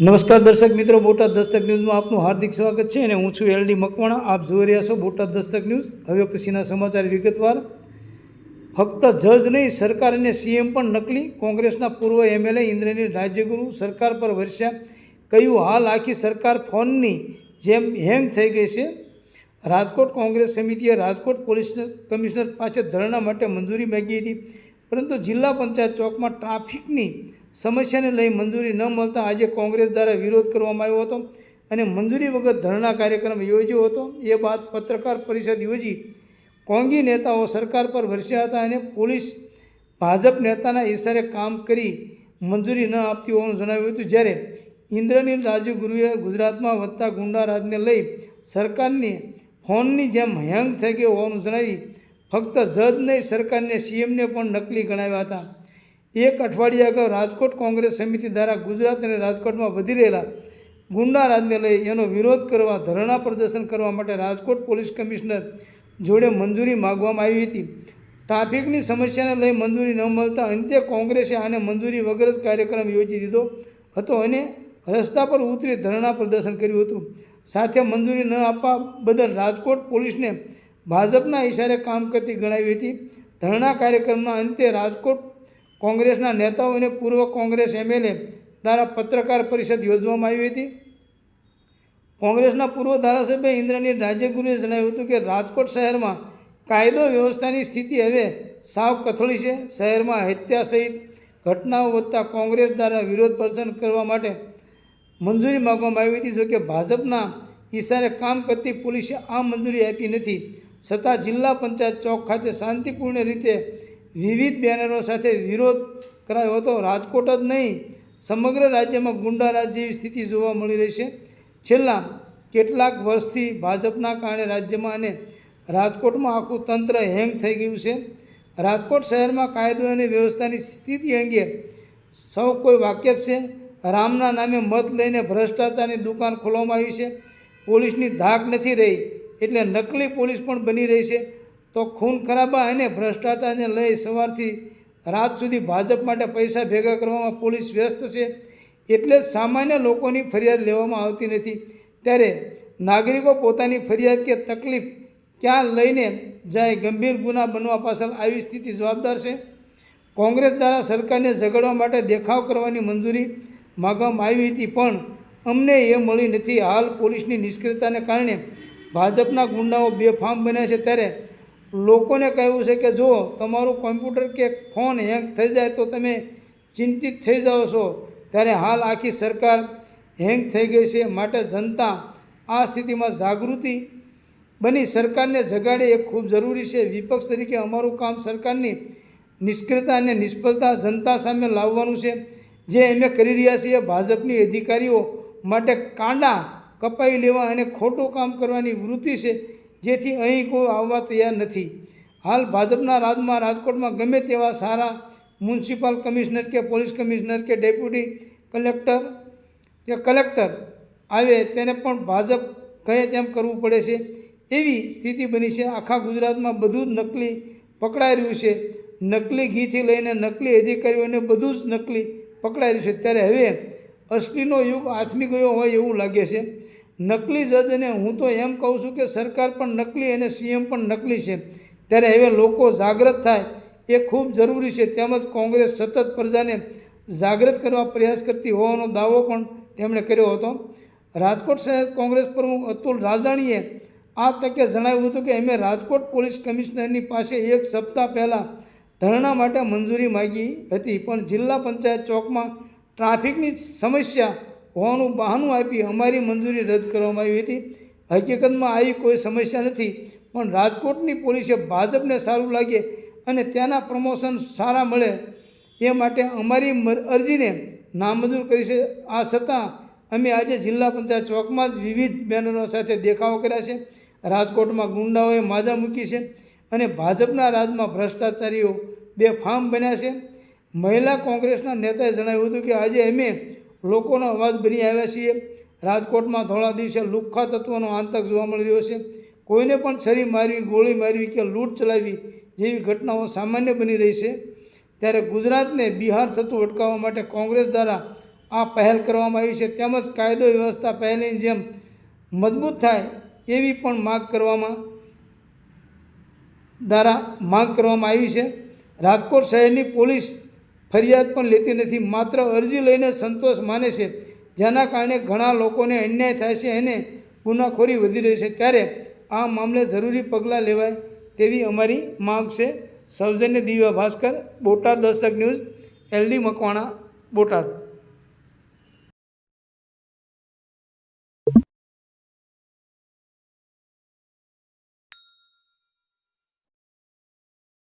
નમસ્કાર દર્શક મિત્રો, બોટાદ દસ્તક ન્યૂઝમાં આપનું હાર્દિક સ્વાગત છે અને હું છું એલડી મકવાણા. આપ જોઈ રહ્યા છો બોટાદ દસ્તક ન્યૂઝ. હવે પછીના સમાચાર વિગતવાર. ફક્ત જજ નહીં, સરકાર અને સીએમ પણ નકલી. કોંગ્રેસના પૂર્વ એમએલએ ઇન્દ્રની રાજ્યગુરુ સરકાર પર વરસ્યા. કહ્યું, હાલ આખી સરકાર ફોનની જેમ હેંગ થઈ ગઈ છે. રાજકોટ કોંગ્રેસ સમિતિએ રાજકોટ પોલીસ કમિશનર પાસે ધરણા માટે મંજૂરી માગી હતી. પરંતુ જિલ્લા પંચાયત ચોકમાં ટ્રાફિકની સમસ્યાને લઈ મંજૂરી ન મળતા આજે કોંગ્રેસ દ્વારા વિરોધ કરવામાં આવ્યો હતો અને મંજૂરી વગર ધરણા કાર્યક્રમ યોજ્યો હતો. એ બાદ પત્રકાર પરિષદ યોજી કોંગી નેતાઓ સરકાર પર વરસ્યા હતા અને પોલીસ ભાજપ નેતાના ઇશારે કામ કરી મંજૂરી ન આપતી હોવાનું જણાવ્યું હતું. જ્યારે ઇન્દ્રનીલ રાજુગુરુએ ગુજરાતમાં વધતા ગુંડા રાજને લઈ સરકારની ફોનની જેમ હેંગ થઈ ગયો હોવાનું જણાવી ફક્ત જજ નહીં, સરકારને સીએમને પણ નકલી ગણાવ્યા હતા. એક અઠવાડિયા અગાઉ રાજકોટ કોંગ્રેસ સમિતિ દ્વારા ગુજરાત અને રાજકોટમાં વધી રહેલા ગુંડા રાજને લઈ એનો વિરોધ કરવા ધરણા પ્રદર્શન કરવા માટે રાજકોટ પોલીસ કમિશનર જોડે મંજૂરી માગવામાં આવી હતી. ટ્રાફિકની સમસ્યાને લઈ મંજૂરી ન મળતા અંતે કોંગ્રેસે આને મંજૂરી વગર જ કાર્યક્રમ યોજી દીધો હતો અને રસ્તા પર ઉતરી ધરણા પ્રદર્શન કર્યું હતું. સાથે મંજૂરી ન આપવા બદલ રાજકોટ પોલીસને ભાજપના ઇશારે કામ કરતી ગણાવી હતી. ધરણા કાર્યક્રમના અંતે રાજકોટ કોંગ્રેસના નેતાઓ અને પૂર્વ કોંગ્રેસ એમએલએ દ્વારા પત્રકાર પરિષદ યોજવામાં આવી હતી. કોંગ્રેસના પૂર્વ ધારાસભ્ય ઇન્દ્રનીલ રાજ્યગુરુએ જણાવ્યું હતું કે રાજકોટ શહેરમાં કાયદો વ્યવસ્થાની સ્થિતિ હવે સાવ કથળી છે. શહેરમાં હત્યા સહિત ઘટનાઓ વધતા કોંગ્રેસ દ્વારા વિરોધ પ્રદર્શન કરવા માટે મંજૂરી માગવામાં આવી હતી. જોકે ભાજપના ઈશારે કામ કરતી પોલીસે આ મંજૂરી આપી નથી. છતાં જિલ્લા પંચાયત ચોક ખાતે શાંતિપૂર્ણ રીતે વિવિધ બેનરો સાથે વિરોધ કરાયો હતો. રાજકોટ જ નહીં, સમગ્ર રાજ્યમાં ગુંડારાજ જેવી સ્થિતિ જોવા મળી રહી છે. છેલ્લા કેટલાક વર્ષથી ભાજપના કારણે રાજ્યમાં અને રાજકોટમાં આખું તંત્ર હેંગ થઈ ગયું છે. રાજકોટ શહેરમાં કાયદો અને વ્યવસ્થાની સ્થિતિ અંગે સૌ કોઈ વાકેફ છે. રામના નામે મત લઈને ભ્રષ્ટાચારની દુકાન ખોલવામાં આવી છે. પોલીસની ધાક નથી રહી, એટલે નકલી પોલીસ પણ બની રહી છે. તો ખૂન ખરાબા અને ભ્રષ્ટાચારને લઈ સવારથી રાત સુધી ભાજપ માટે પૈસા ભેગા કરવામાં પોલીસ વ્યસ્ત છે. એટલે સામાન્ય લોકોની ફરિયાદ લેવામાં આવતી નથી. ત્યારે નાગરિકો પોતાની ફરિયાદ કે તકલીફ ક્યાં લઈને જાય ગંભીર ગુના બનવા પાછળ આવી સ્થિતિ જવાબદાર છે. કોંગ્રેસ દ્વારા સરકારને ઝઘડવા માટે દેખાવ કરવાની મંજૂરી માગવામાં આવી હતી, પણ અમને એ મળી નથી. હાલ પોલીસની નિષ્ક્રિયતાને કારણે ભાજપના ગુંડાઓ બેફામ બન્યા છે. ત્યારે લોકોને કહેવું છે કે જો તમારું કોમ્પ્યુટર કે ફોન હેંગ થઈ જાય તો તમે ચિંતિત થઈ જાઓ છો. ત્યારે હાલ આખી સરકાર હેંગ થઈ ગઈ છે માટે જનતા આ સ્થિતિમાં જાગૃતિ બની સરકારને જગાડે એ ખૂબ જરૂરી છે. વિપક્ષ તરીકે અમારું કામ સરકારની નિષ્ક્રિયતા અને નિષ્ફળતા જનતા સામે લાવવાનું છે. જે અમે કરી રહ્યા છીએ ભાજપની અધિકારીઓ માટે કાંડા કપાઈ લેવા અને ખોટું કામ કરવાની વૃત્તિ છે. જેથી અહીં કોઈ આવવા તૈયાર નથી. હાલ ભાજપના રાજમાં રાજકોટમાં ગમે તેવા સારા મ્યુનિસિપલ કમિશનર કે પોલીસ કમિશનર કે ડેપ્યુટી કલેક્ટર કે કલેક્ટર આવે તેને પણ ભાજપ કહે તેમ કરવું પડે છે. એવી સ્થિતિ બની છે. આખા ગુજરાતમાં બધું જ નકલી પકડાઈ રહ્યું છે. નકલી ઘીથી લઈને નકલી અધિકારીઓને બધું જ નકલી પકડાઈ રહ્યું છે. ત્યારે હવે અસલીનો યુગ આથમી ગયો હોય એવું લાગે છે. નકલી જજ અને હું તો એમ કહું છું કે સરકાર પણ નકલી અને સીએમ પણ નકલી છે. ત્યારે હવે લોકો જાગૃત થાય. એ ખૂબ જરૂરી છે. તેમજ કોંગ્રેસ સતત પ્રજાને જાગૃત કરવા પ્રયાસ કરતી હોવાનો દાવો પણ તેમણે કર્યો હતો. રાજકોટ શહેર કોંગ્રેસ પ્રમુખ અતુલ રાજાણીએ આ તકે જણાવ્યું હતું કે અમે રાજકોટ પોલીસ કમિશનરની પાસે એક સપ્તાહ પહેલાં ધરણા માટે મંજૂરી માગી હતી. પણ જિલ્લા પંચાયત ચોકમાં ટ્રાફિકની સમસ્યા હોવાનું બહાનું આપી અમારી મંજૂરી રદ કરવામાં આવી હતી. હકીકતમાં આવી કોઈ સમસ્યા નથી, પણ રાજકોટની પોલીસે ભાજપને સારું લાગે અને ત્યાંના પ્રમોશન સારા મળે એ માટે અમારી અરજીને નામંજૂર કરી છે. આ છતાં અમે આજે જિલ્લા પંચાયત ચોકમાં જ વિવિધ બેનરો સાથે દેખાવો કર્યા છે. રાજકોટમાં ગુંડાઓએ માજા મૂકી છે અને ભાજપના રાજમાં ભ્રષ્ટાચારીઓ બે ફાર્મ બન્યા છે. મહિલા કોંગ્રેસના નેતાએ જણાવ્યું હતું કે આજે અમે લોકોનો અવાજ બની આવ્યા છીએ. રાજકોટમાં થોડા દિવસે લુખ્ખા તત્વોનો આતંક જોવા મળી રહ્યો છે. કોઈને પણ છરી મારવી, ગોળી મારવી કે લૂંટ ચલાવવી જેવી ઘટનાઓ સામાન્ય બની રહી છે. ત્યારે ગુજરાતને બિહાર થતું અટકાવવા માટે કોંગ્રેસ દ્વારા આ પહેલ કરવામાં આવી છે. તેમજ કાયદો વ્યવસ્થા પહેલની જેમ મજબૂત થાય એવી પણ માગ કરવામાં દ્વારા માગ કરવામાં આવી છે. રાજકોટ શહેરની પોલીસ ફરિયાદ પણ લેતી નથી. માત્ર અરજી લઈને સંતોષ માને છે. જેના કારણે ઘણા લોકોને અન્યાય થાય છે અને ગુનાખોરી વધી રહી છે. ત્યારે આ મામલે જરૂરી પગલાં લેવાય તેવી અમારી માંગ છે. સૌજન્ય Divya Bhaskar, Botad Dastak news, L D Makwana, Botad.